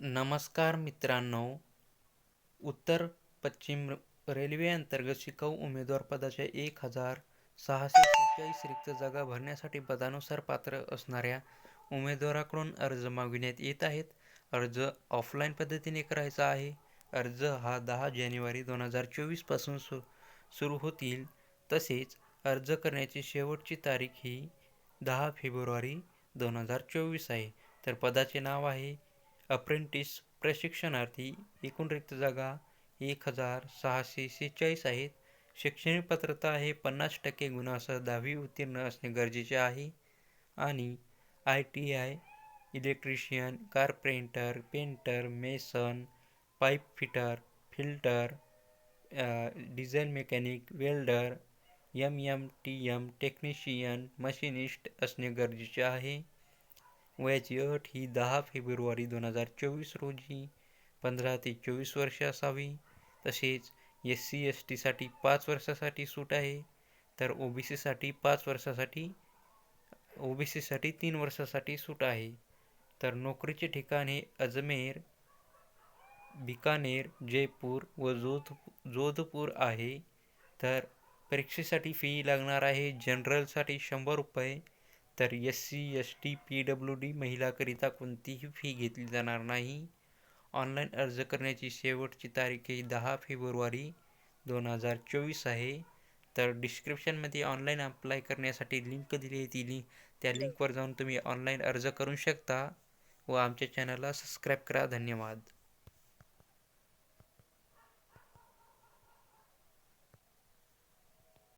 नमस्कार मित्रांनो. उत्तर पश्चिम रेल्वे अंतर्गत शिकाऊ उमेदवार पदाच्या एक हजार सहाशे सेहेचाळीस रिक्त जागा भरण्यासाठी पदानुसार पात्र असणाऱ्या उमेदवाराकडून अर्ज मागविण्यात येत आहेत. अर्ज ऑफलाईन पद्धतीने करायचा आहे. अर्ज हा दहा जानेवारी दोन हजार चोवीसपासून सु सुरू होतील. तसेच अर्ज करण्याची शेवटची तारीख ही दहा फेब्रुवारी दोन हजार चोवीस आहे. तर पदाचे नाव आहे अप्रेंटिस प्रशिक्षणार्थी एकूण रिक्त जागा एक हजार सहाशे सेहेचाळीस आहेत. शैक्षणिक पात्रता हे पन्नास टक्के गुणासह दहावी उत्तीर्ण असणे गरजेचे आहे. आणि I T I electrician carpenter painter mason pipe fitter filter diesel mechanic welder M M T M technician machinist असणे गरजेचे आहे. वयाची अट ही दहा फेब्रुवारी दोन हजार चोवीस रोजी पंधरा ते चोवीस वर्ष असावी. तसेच एस सी एस टीसाठी पाच वर्षासाठी सूट आहे. तर ओ बी सीसाठी पाच वर्षासाठी ओ बी सीसाठी तीन वर्षासाठी सूट आहे. तर नोकरीचे ठिकाण हे अजमेर बिकानेर जयपूर व जोध जोधपूर आहे. तर परीक्षेसाठी फी लागणार आहे. जनरलसाठी शंभर रुपये. तर S C S T P W D महिलाकरिता कोणतीही फी घेतली जाणार नाही. ऑनलाईन अर्ज करण्याची शेवटची तारीख ही दहा फेब्रुवारी दोन हजार चोवीस आहे. तर डिस्क्रिप्शनमध्ये ऑनलाईन अप्लाय करण्यासाठी लिंक दिली आहे ती लिंक. त्या लिंकवर जाऊन तुम्ही ऑनलाईन अर्ज करू शकता व आमच्या चॅनलला सबस्क्राईब करा. धन्यवाद.